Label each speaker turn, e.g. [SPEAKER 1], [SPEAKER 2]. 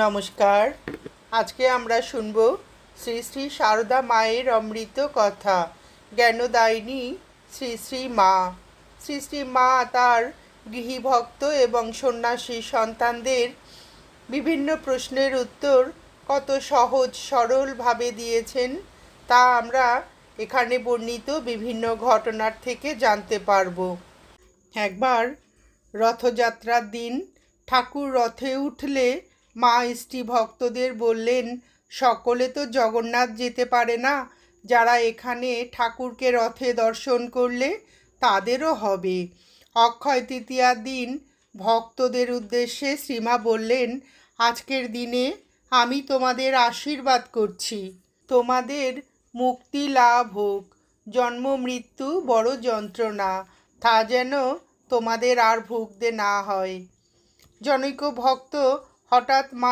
[SPEAKER 1] নমস্কার। আজকে আমরা শুনব শ্রী শ্রী সারদা মায়ের অমৃত কথা। জ্ঞানদায়িনী শ্রী শ্রী মা। শ্রী শ্রী মা তার গৃহীভক্ত এবং সন্ন্যাসী সন্তানদের বিভিন্ন প্রশ্নের উত্তর কত সহজ সরলভাবে দিয়েছেন তা আমরা এখানে বর্ণিত বিভিন্ন ঘটনার থেকে জানতে পারব। একবার রথযাত্রার দিন ঠাকুর রথে উঠলে মা ইষ্টি ভক্তদের বললেন, সকলে তো জগন্নাথ যেতে পারে না। যারা এখানে ঠাকুরকে রথে দর্শন করলে তাদেরও হবে। অক্ষয় তৃতীয়ার দিন ভক্তদের উদ্দেশ্যে শ্রীমা বললেন, আজকের দিনে আমি তোমাদের আশীর্বাদ করছি। তোমাদের মুক্তি লাভ হোক। জন্ম, মৃত্যু বড় যন্ত্রণা। তা যেন তোমাদের আর ভুগতে না হয়। জনৈক ভক্ত হঠাৎ মা